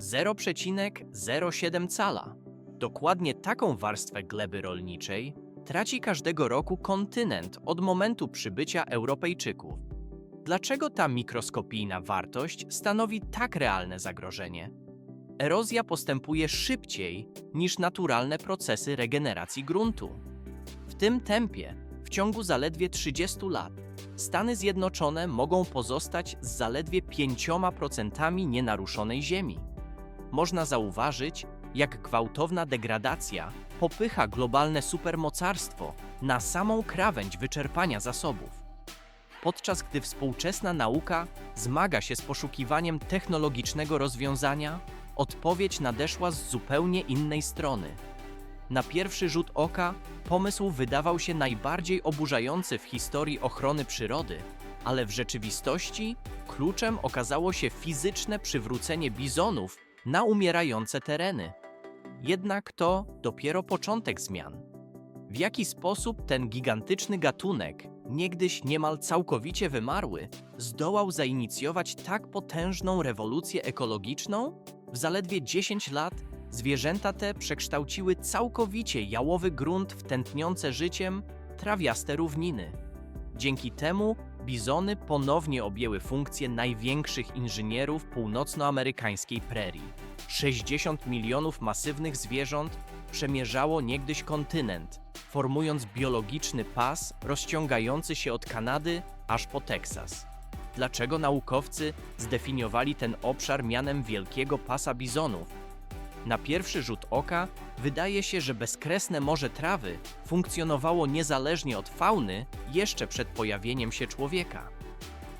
0,07 cala. Dokładnie taką warstwę gleby rolniczej traci każdego roku kontynent od momentu przybycia Europejczyków. Dlaczego ta mikroskopijna wartość stanowi tak realne zagrożenie? Erozja postępuje szybciej niż naturalne procesy regeneracji gruntu. W tym tempie, w ciągu zaledwie 30 lat, Stany Zjednoczone mogą pozostać z zaledwie 5% nienaruszonej ziemi. Można zauważyć, jak gwałtowna degradacja popycha globalne supermocarstwo na samą krawędź wyczerpania zasobów. Podczas gdy współczesna nauka zmaga się z poszukiwaniem technologicznego rozwiązania, odpowiedź nadeszła z zupełnie innej strony. Na pierwszy rzut oka pomysł wydawał się najbardziej oburzający w historii ochrony przyrody, ale w rzeczywistości kluczem okazało się fizyczne przywrócenie bizonów na umierające tereny. Jednak to dopiero początek zmian. W jaki sposób ten gigantyczny gatunek, niegdyś niemal całkowicie wymarły, zdołał zainicjować tak potężną rewolucję ekologiczną? W zaledwie 10 lat zwierzęta te przekształciły całkowicie jałowy grunt w tętniące życiem trawiaste równiny. Dzięki temu bizony ponownie objęły funkcję największych inżynierów północnoamerykańskiej prerii. 60 milionów masywnych zwierząt przemierzało niegdyś kontynent, formując biologiczny pas rozciągający się od Kanady aż po Teksas. Dlaczego naukowcy zdefiniowali ten obszar mianem Wielkiego Pasa Bizonów? Na pierwszy rzut oka wydaje się, że bezkresne morze trawy funkcjonowało niezależnie od fauny jeszcze przed pojawieniem się człowieka.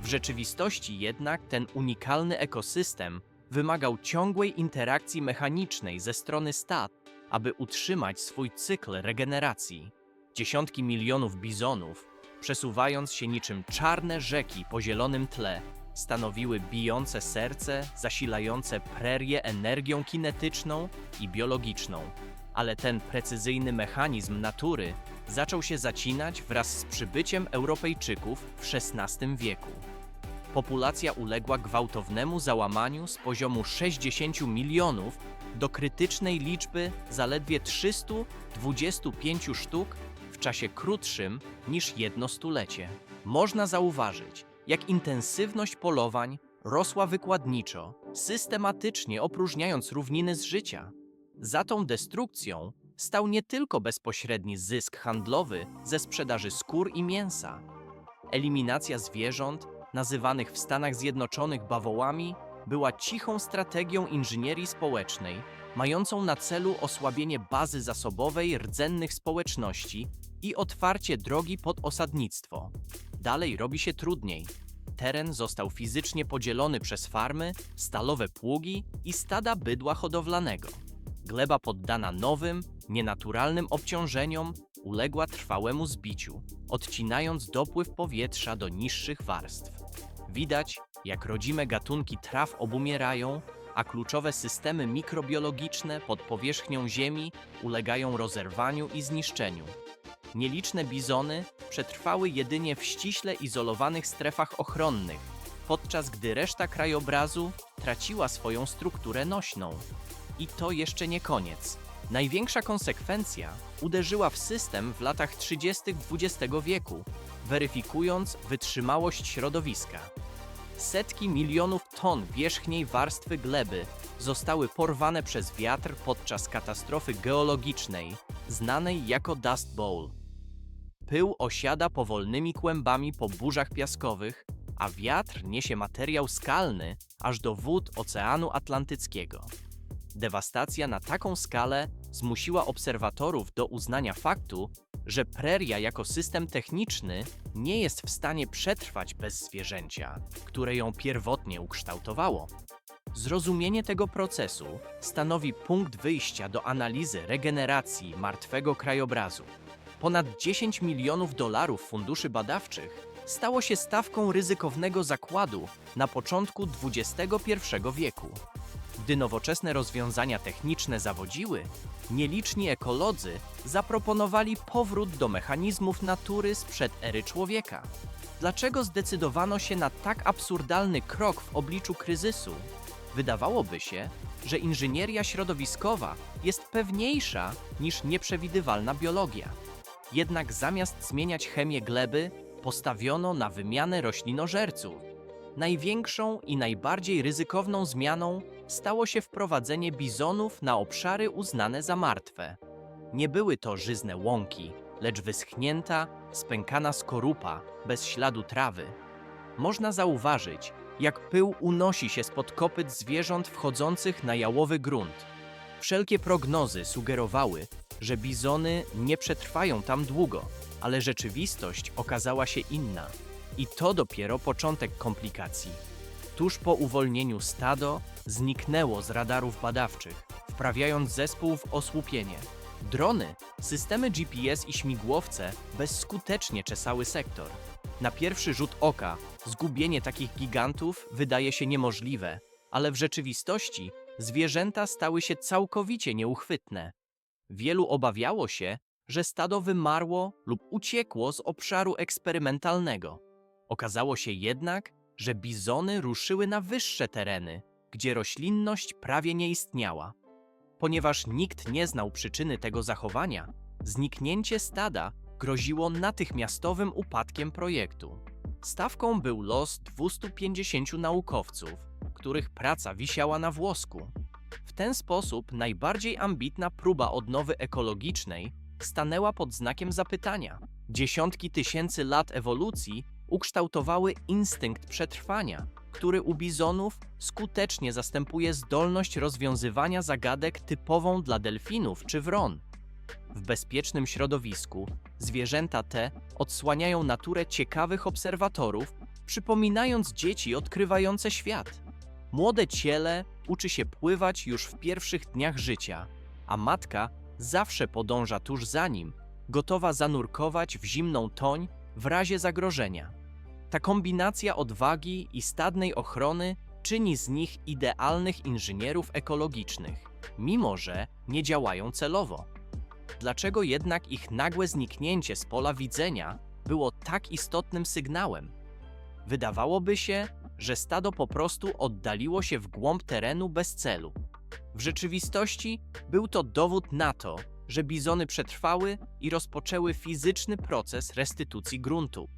W rzeczywistości jednak ten unikalny ekosystem wymagał ciągłej interakcji mechanicznej ze strony stad, aby utrzymać swój cykl regeneracji. Dziesiątki milionów bizonów, przesuwając się niczym czarne rzeki po zielonym tle, stanowiły bijące serce, zasilające prerię energią kinetyczną i biologiczną. Ale ten precyzyjny mechanizm natury zaczął się zacinać wraz z przybyciem Europejczyków w XVI wieku. Populacja uległa gwałtownemu załamaniu z poziomu 60 milionów do krytycznej liczby zaledwie 325 sztuk w czasie krótszym niż jedno stulecie. Można zauważyć, jak intensywność polowań rosła wykładniczo, systematycznie opróżniając równiny z życia. Za tą destrukcją stał nie tylko bezpośredni zysk handlowy ze sprzedaży skór i mięsa. Eliminacja zwierząt, nazywanych w Stanach Zjednoczonych bawołami, była cichą strategią inżynierii społecznej, mającą na celu osłabienie bazy zasobowej rdzennych społeczności i otwarcie drogi pod osadnictwo. Dalej robi się trudniej. Teren został fizycznie podzielony przez farmy, stalowe pługi i stada bydła hodowlanego. Gleba poddana nowym, nienaturalnym obciążeniom uległa trwałemu zbiciu, odcinając dopływ powietrza do niższych warstw. Widać, jak rodzime gatunki traw obumierają, a kluczowe systemy mikrobiologiczne pod powierzchnią Ziemi ulegają rozerwaniu i zniszczeniu. Nieliczne bizony przetrwały jedynie w ściśle izolowanych strefach ochronnych, podczas gdy reszta krajobrazu traciła swoją strukturę nośną. I to jeszcze nie koniec. Największa konsekwencja uderzyła w system w latach 30. XX wieku, weryfikując wytrzymałość środowiska. Setki milionów ton wierzchniej warstwy gleby zostały porwane przez wiatr podczas katastrofy geologicznej, znanej jako Dust Bowl. Pył osiada powolnymi kłębami po burzach piaskowych, a wiatr niesie materiał skalny aż do wód Oceanu Atlantyckiego. Dewastacja na taką skalę zmusiła obserwatorów do uznania faktu, że preria jako system techniczny nie jest w stanie przetrwać bez zwierzęcia, które ją pierwotnie ukształtowało. Zrozumienie tego procesu stanowi punkt wyjścia do analizy regeneracji martwego krajobrazu. Ponad 10 milionów dolarów funduszy badawczych stało się stawką ryzykownego zakładu na początku XXI wieku. Gdy nowoczesne rozwiązania techniczne zawodziły, nieliczni ekolodzy zaproponowali powrót do mechanizmów natury sprzed ery człowieka. Dlaczego zdecydowano się na tak absurdalny krok w obliczu kryzysu? Wydawałoby się, że inżynieria środowiskowa jest pewniejsza niż nieprzewidywalna biologia. Jednak zamiast zmieniać chemię gleby, postawiono na wymianę roślinożerców. Największą i najbardziej ryzykowną zmianą stało się wprowadzenie bizonów na obszary uznane za martwe. Nie były to żyzne łąki, lecz wyschnięta, spękana skorupa, bez śladu trawy. Można zauważyć, jak pył unosi się spod kopyt zwierząt wchodzących na jałowy grunt. Wszelkie prognozy sugerowały, że bizony nie przetrwają tam długo, ale rzeczywistość okazała się inna. I to dopiero początek komplikacji. Tuż po uwolnieniu stado zniknęło z radarów badawczych, wprawiając zespół w osłupienie. Drony, systemy GPS i śmigłowce bezskutecznie czesały sektor. Na pierwszy rzut oka zgubienie takich gigantów wydaje się niemożliwe, ale w rzeczywistości zwierzęta stały się całkowicie nieuchwytne. Wielu obawiało się, że stado wymarło lub uciekło z obszaru eksperymentalnego. Okazało się jednak, że bizony ruszyły na wyższe tereny, gdzie roślinność prawie nie istniała. Ponieważ nikt nie znał przyczyny tego zachowania, zniknięcie stada groziło natychmiastowym upadkiem projektu. Stawką był los 250 naukowców, których praca wisiała na włosku. W ten sposób najbardziej ambitna próba odnowy ekologicznej stanęła pod znakiem zapytania. Dziesiątki tysięcy lat ewolucji ukształtowały instynkt przetrwania, który u bizonów skutecznie zastępuje zdolność rozwiązywania zagadek typową dla delfinów czy wron. W bezpiecznym środowisku zwierzęta te odsłaniają naturę ciekawych obserwatorów, przypominając dzieci odkrywające świat. Młode ciele uczy się pływać już w pierwszych dniach życia, a matka zawsze podąża tuż za nim, gotowa zanurkować w zimną toń w razie zagrożenia. Ta kombinacja odwagi i stadnej ochrony czyni z nich idealnych inżynierów ekologicznych, mimo że nie działają celowo. Dlaczego jednak ich nagłe zniknięcie z pola widzenia było tak istotnym sygnałem? Wydawałoby się, że stado po prostu oddaliło się w głąb terenu bez celu. W rzeczywistości był to dowód na to, że bizony przetrwały i rozpoczęły fizyczny proces restytucji gruntu.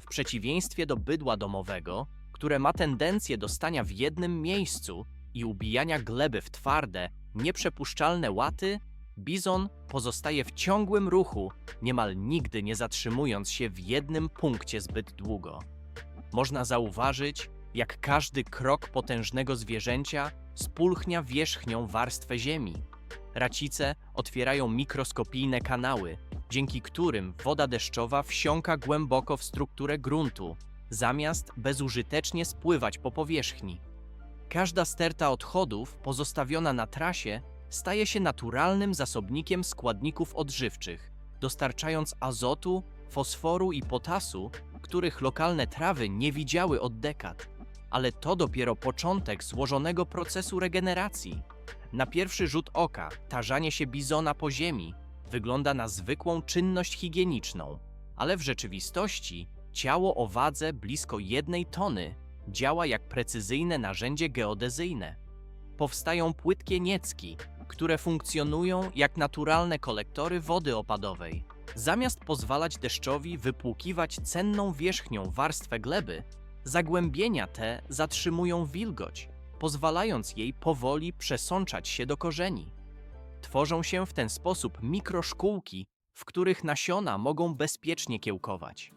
W przeciwieństwie do bydła domowego, które ma tendencję do stania w jednym miejscu i ubijania gleby w twarde, nieprzepuszczalne łaty, bizon pozostaje w ciągłym ruchu, niemal nigdy nie zatrzymując się w jednym punkcie zbyt długo. Można zauważyć, jak każdy krok potężnego zwierzęcia spulchnia wierzchnią warstwę ziemi. Racice otwierają mikroskopijne kanały, dzięki którym woda deszczowa wsiąka głęboko w strukturę gruntu, zamiast bezużytecznie spływać po powierzchni. Każda sterta odchodów pozostawiona na trasie staje się naturalnym zasobnikiem składników odżywczych, dostarczając azotu, fosforu i potasu, których lokalne trawy nie widziały od dekad. Ale to dopiero początek złożonego procesu regeneracji. Na pierwszy rzut oka tarzanie się bizona po ziemi wygląda na zwykłą czynność higieniczną, ale w rzeczywistości ciało o wadze blisko jednej tony działa jak precyzyjne narzędzie geodezyjne. Powstają płytkie niecki, które funkcjonują jak naturalne kolektory wody opadowej. Zamiast pozwalać deszczowi wypłukiwać cenną wierzchnią warstwę gleby, zagłębienia te zatrzymują wilgoć, pozwalając jej powoli przesączać się do korzeni. Tworzą się w ten sposób mikroszkółki, w których nasiona mogą bezpiecznie kiełkować.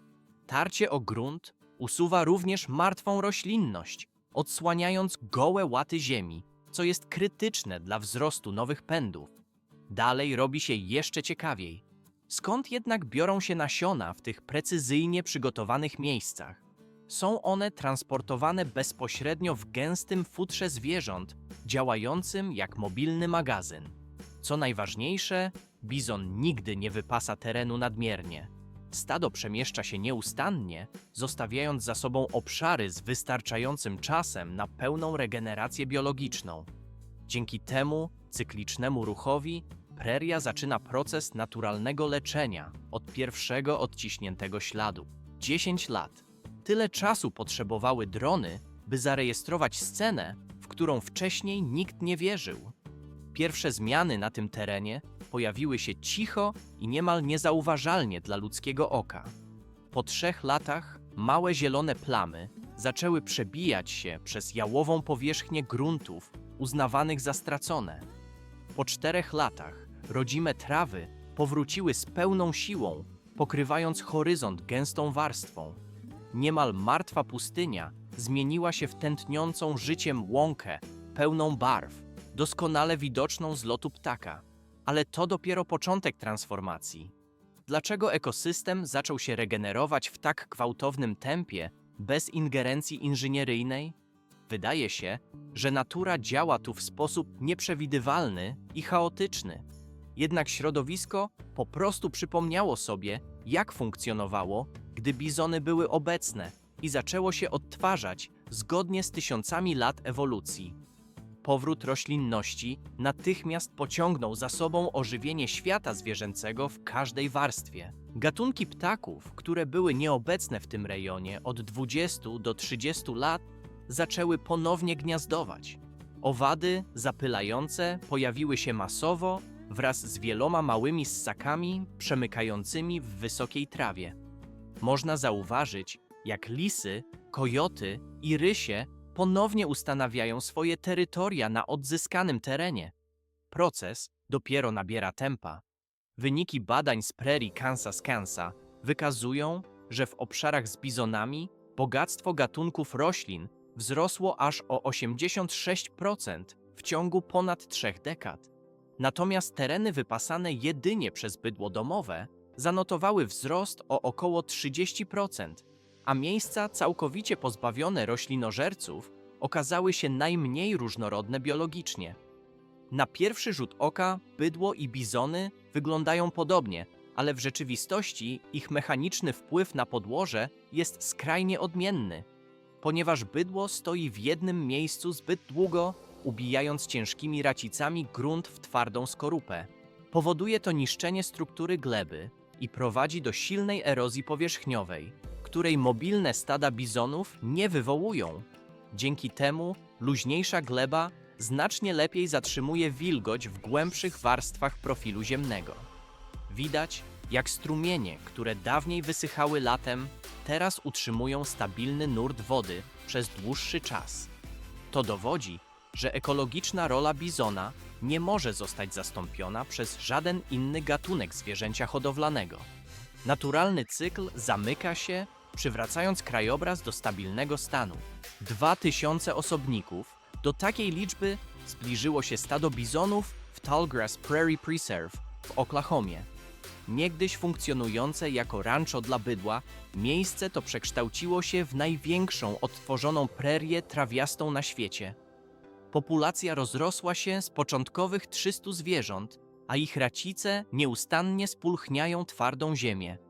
Tarcie o grunt usuwa również martwą roślinność, odsłaniając gołe łaty ziemi, co jest krytyczne dla wzrostu nowych pędów. Dalej robi się jeszcze ciekawiej. Skąd jednak biorą się nasiona w tych precyzyjnie przygotowanych miejscach? Są one transportowane bezpośrednio w gęstym futrze zwierząt, działającym jak mobilny magazyn. Co najważniejsze, bizon nigdy nie wypasa terenu nadmiernie. Stado przemieszcza się nieustannie, zostawiając za sobą obszary z wystarczającym czasem na pełną regenerację biologiczną. Dzięki temu cyklicznemu ruchowi preria zaczyna proces naturalnego leczenia od pierwszego odciśniętego śladu. 10 lat. Tyle czasu potrzebowały drony, by zarejestrować scenę, w którą wcześniej nikt nie wierzył. Pierwsze zmiany na tym terenie pojawiły się cicho i niemal niezauważalnie dla ludzkiego oka. Po trzech latach małe zielone plamy zaczęły przebijać się przez jałową powierzchnię gruntów uznawanych za stracone. Po czterech latach rodzime trawy powróciły z pełną siłą, pokrywając horyzont gęstą warstwą. Niemal martwa pustynia zmieniła się w tętniącą życiem łąkę, pełną barw, doskonale widoczną z lotu ptaka. Ale to dopiero początek transformacji. Dlaczego ekosystem zaczął się regenerować w tak gwałtownym tempie, bez ingerencji inżynieryjnej? Wydaje się, że natura działa tu w sposób nieprzewidywalny i chaotyczny. Jednak środowisko po prostu przypomniało sobie, jak funkcjonowało, gdy bizony były obecne i zaczęło się odtwarzać zgodnie z tysiącami lat ewolucji. Powrót roślinności natychmiast pociągnął za sobą ożywienie świata zwierzęcego w każdej warstwie. Gatunki ptaków, które były nieobecne w tym rejonie od 20 do 30 lat, zaczęły ponownie gniazdować. Owady zapylające pojawiły się masowo wraz z wieloma małymi ssakami przemykającymi w wysokiej trawie. Można zauważyć, jak lisy, kojoty i rysie ponownie ustanawiają swoje terytoria na odzyskanym terenie. Proces dopiero nabiera tempa. Wyniki badań z prerii Kansas-Kansa wykazują, że w obszarach z bizonami bogactwo gatunków roślin wzrosło aż o 86% w ciągu ponad trzech dekad. Natomiast tereny wypasane jedynie przez bydło domowe zanotowały wzrost o około 30%, a miejsca całkowicie pozbawione roślinożerców okazały się najmniej różnorodne biologicznie. Na pierwszy rzut oka bydło i bizony wyglądają podobnie, ale w rzeczywistości ich mechaniczny wpływ na podłoże jest skrajnie odmienny, ponieważ bydło stoi w jednym miejscu zbyt długo, ubijając ciężkimi racicami grunt w twardą skorupę. Powoduje to niszczenie struktury gleby i prowadzi do silnej erozji powierzchniowej, której mobilne stada bizonów nie wywołują. Dzięki temu luźniejsza gleba znacznie lepiej zatrzymuje wilgoć w głębszych warstwach profilu ziemnego. Widać, jak strumienie, które dawniej wysychały latem, teraz utrzymują stabilny nurt wody przez dłuższy czas. To dowodzi, że ekologiczna rola bizona nie może zostać zastąpiona przez żaden inny gatunek zwierzęcia hodowlanego. Naturalny cykl zamyka się, przywracając krajobraz do stabilnego stanu. Dwa tysiące osobników, do takiej liczby zbliżyło się stado bizonów w Tallgrass Prairie Preserve w Oklahomie. Niegdyś funkcjonujące jako rancho dla bydła, miejsce to przekształciło się w największą odtworzoną prerię trawiastą na świecie. Populacja rozrosła się z początkowych 300 zwierząt, a ich racice nieustannie spulchniają twardą ziemię.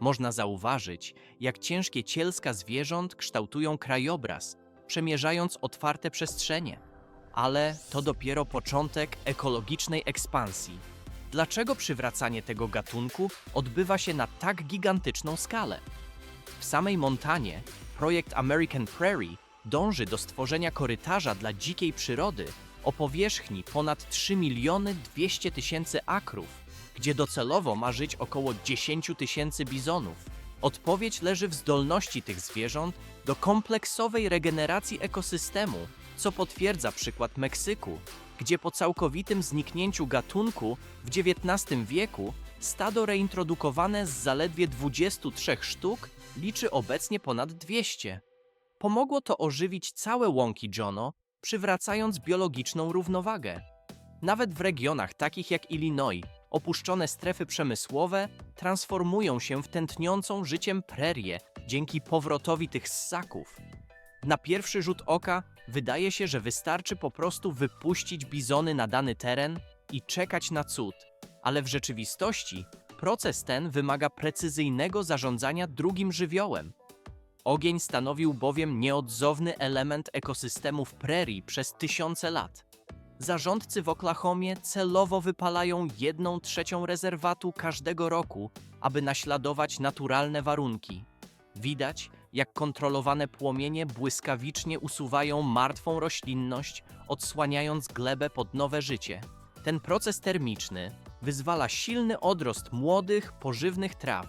Można zauważyć, jak ciężkie cielska zwierząt kształtują krajobraz, przemierzając otwarte przestrzenie. Ale to dopiero początek ekologicznej ekspansji. Dlaczego przywracanie tego gatunku odbywa się na tak gigantyczną skalę? W samej Montanie projekt American Prairie dąży do stworzenia korytarza dla dzikiej przyrody o powierzchni ponad 3 miliony 200 tysięcy akrów, gdzie docelowo ma żyć około 10 tysięcy bizonów. Odpowiedź leży w zdolności tych zwierząt do kompleksowej regeneracji ekosystemu, co potwierdza przykład Meksyku, gdzie po całkowitym zniknięciu gatunku w XIX wieku stado reintrodukowane z zaledwie 23 sztuk liczy obecnie ponad 200. Pomogło to ożywić całe łąki Jono, przywracając biologiczną równowagę. Nawet w regionach takich jak Illinois, opuszczone strefy przemysłowe transformują się w tętniącą życiem prerię dzięki powrotowi tych ssaków. Na pierwszy rzut oka wydaje się, że wystarczy po prostu wypuścić bizony na dany teren i czekać na cud, ale w rzeczywistości proces ten wymaga precyzyjnego zarządzania drugim żywiołem. Ogień stanowił bowiem nieodzowny element ekosystemów prerii przez tysiące lat. Zarządcy w Oklahomie celowo wypalają jedną trzecią rezerwatu każdego roku, aby naśladować naturalne warunki. Widać, jak kontrolowane płomienie błyskawicznie usuwają martwą roślinność, odsłaniając glebę pod nowe życie. Ten proces termiczny wyzwala silny odrost młodych, pożywnych traw,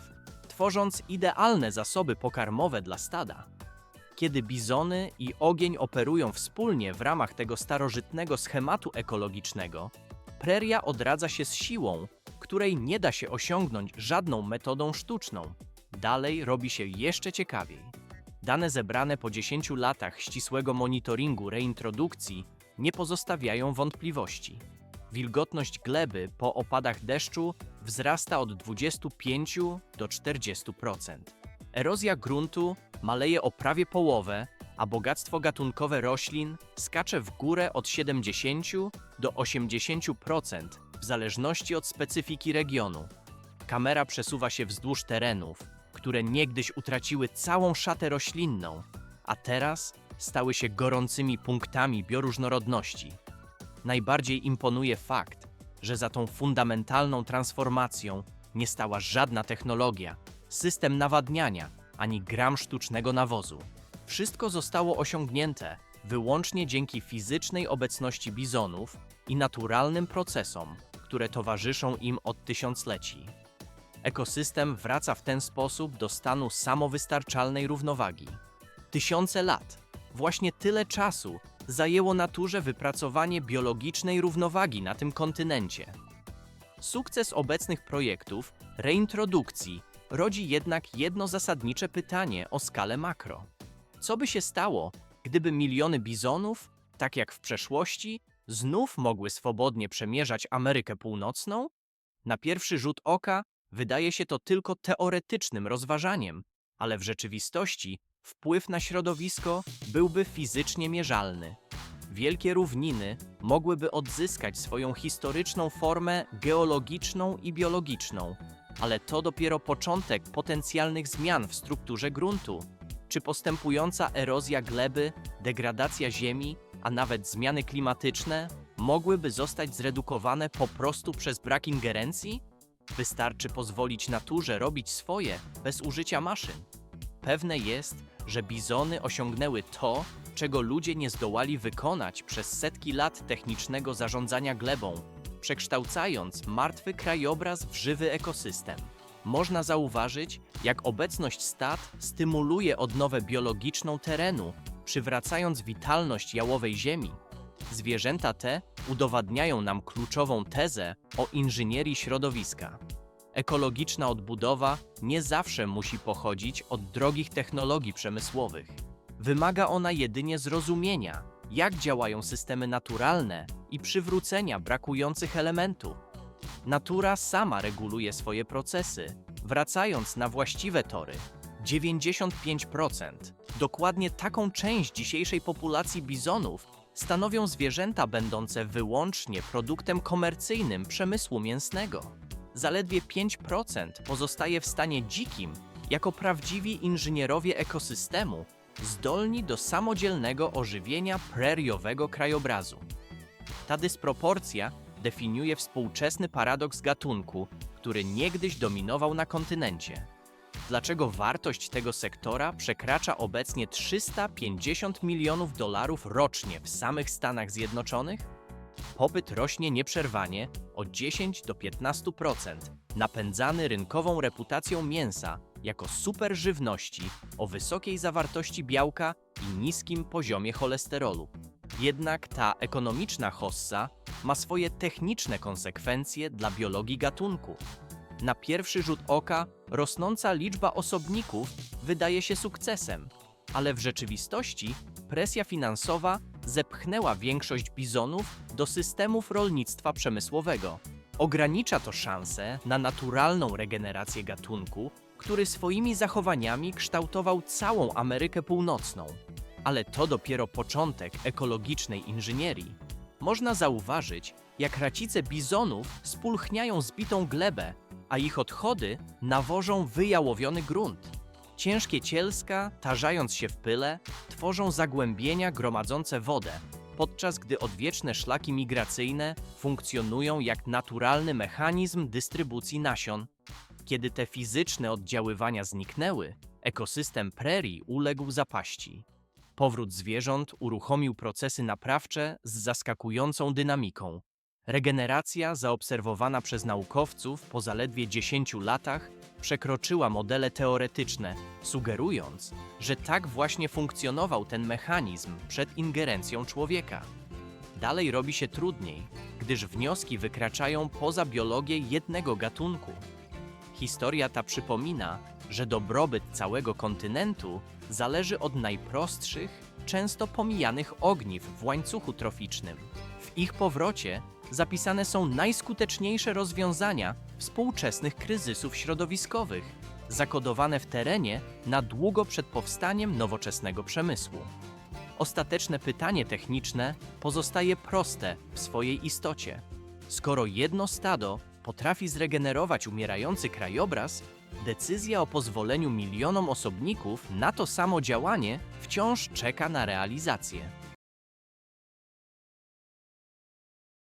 tworząc idealne zasoby pokarmowe dla stada. Kiedy bizony i ogień operują wspólnie w ramach tego starożytnego schematu ekologicznego, preria odradza się z siłą, której nie da się osiągnąć żadną metodą sztuczną. Dalej robi się jeszcze ciekawiej. Dane zebrane po 10 latach ścisłego monitoringu reintrodukcji nie pozostawiają wątpliwości. Wilgotność gleby po opadach deszczu wzrasta od 25 do 40%. Erozja gruntu maleje o prawie połowę, a bogactwo gatunkowe roślin skacze w górę od 70 do 80% w zależności od specyfiki regionu. Kamera przesuwa się wzdłuż terenów, które niegdyś utraciły całą szatę roślinną, a teraz stały się gorącymi punktami bioróżnorodności. Najbardziej imponuje fakt, że za tą fundamentalną transformacją nie stała żadna technologia, system nawadniania ani gram sztucznego nawozu. Wszystko zostało osiągnięte wyłącznie dzięki fizycznej obecności bizonów i naturalnym procesom, które towarzyszą im od tysiącleci. Ekosystem wraca w ten sposób do stanu samowystarczalnej równowagi. Tysiące lat, właśnie tyle czasu zajęło naturze wypracowanie biologicznej równowagi na tym kontynencie. Sukces obecnych projektów reintrodukcji rodzi jednak jedno zasadnicze pytanie o skalę makro. Co by się stało, gdyby miliony bizonów, tak jak w przeszłości, znów mogły swobodnie przemierzać Amerykę Północną? Na pierwszy rzut oka wydaje się to tylko teoretycznym rozważaniem, ale w rzeczywistości wpływ na środowisko byłby fizycznie mierzalny. Wielkie równiny mogłyby odzyskać swoją historyczną formę geologiczną i biologiczną, ale to dopiero początek potencjalnych zmian w strukturze gruntu. Czy postępująca erozja gleby, degradacja ziemi, a nawet zmiany klimatyczne mogłyby zostać zredukowane po prostu przez brak ingerencji? Wystarczy pozwolić naturze robić swoje bez użycia maszyn. Pewne jest, że bizony osiągnęły to, czego ludzie nie zdołali wykonać przez setki lat technicznego zarządzania glebą, przekształcając martwy krajobraz w żywy ekosystem. Można zauważyć, jak obecność stad stymuluje odnowę biologiczną terenu, przywracając witalność jałowej ziemi. Zwierzęta te udowadniają nam kluczową tezę o inżynierii środowiska. Ekologiczna odbudowa nie zawsze musi pochodzić od drogich technologii przemysłowych. Wymaga ona jedynie zrozumienia, jak działają systemy naturalne i przywrócenia brakujących elementów. Natura sama reguluje swoje procesy, wracając na właściwe tory. 95%, dokładnie taką część dzisiejszej populacji bizonów, stanowią zwierzęta będące wyłącznie produktem komercyjnym przemysłu mięsnego. Zaledwie 5% pozostaje w stanie dzikim, jako prawdziwi inżynierowie ekosystemu, zdolni do samodzielnego ożywienia preriowego krajobrazu. Ta dysproporcja definiuje współczesny paradoks gatunku, który niegdyś dominował na kontynencie. Dlaczego wartość tego sektora przekracza obecnie 350 milionów dolarów rocznie w samych Stanach Zjednoczonych? Popyt rośnie nieprzerwanie o 10 do 15%, napędzany rynkową reputacją mięsa jako super żywności o wysokiej zawartości białka i niskim poziomie cholesterolu. Jednak ta ekonomiczna hossa ma swoje techniczne konsekwencje dla biologii gatunku. Na pierwszy rzut oka rosnąca liczba osobników wydaje się sukcesem, ale w rzeczywistości presja finansowa zepchnęła większość bizonów do systemów rolnictwa przemysłowego. Ogranicza to szanse na naturalną regenerację gatunku, który swoimi zachowaniami kształtował całą Amerykę Północną. Ale to dopiero początek ekologicznej inżynierii. Można zauważyć, jak racice bizonów spulchniają zbitą glebę, a ich odchody nawożą wyjałowiony grunt. Ciężkie cielska, tarzając się w pyle, tworzą zagłębienia gromadzące wodę, podczas gdy odwieczne szlaki migracyjne funkcjonują jak naturalny mechanizm dystrybucji nasion. Kiedy te fizyczne oddziaływania zniknęły, ekosystem prerii uległ zapaści. Powrót zwierząt uruchomił procesy naprawcze z zaskakującą dynamiką. Regeneracja zaobserwowana przez naukowców po zaledwie 10 latach przekroczyła modele teoretyczne, sugerując, że tak właśnie funkcjonował ten mechanizm przed ingerencją człowieka. Dalej robi się trudniej, gdyż wnioski wykraczają poza biologię jednego gatunku. Historia ta przypomina, że dobrobyt całego kontynentu zależy od najprostszych, często pomijanych ogniw w łańcuchu troficznym. W ich powrocie zapisane są najskuteczniejsze rozwiązania współczesnych kryzysów środowiskowych, zakodowane w terenie na długo przed powstaniem nowoczesnego przemysłu. Ostateczne pytanie techniczne pozostaje proste w swojej istocie. Skoro jedno stado potrafi zregenerować umierający krajobraz, decyzja o pozwoleniu milionom osobników na to samo działanie wciąż czeka na realizację.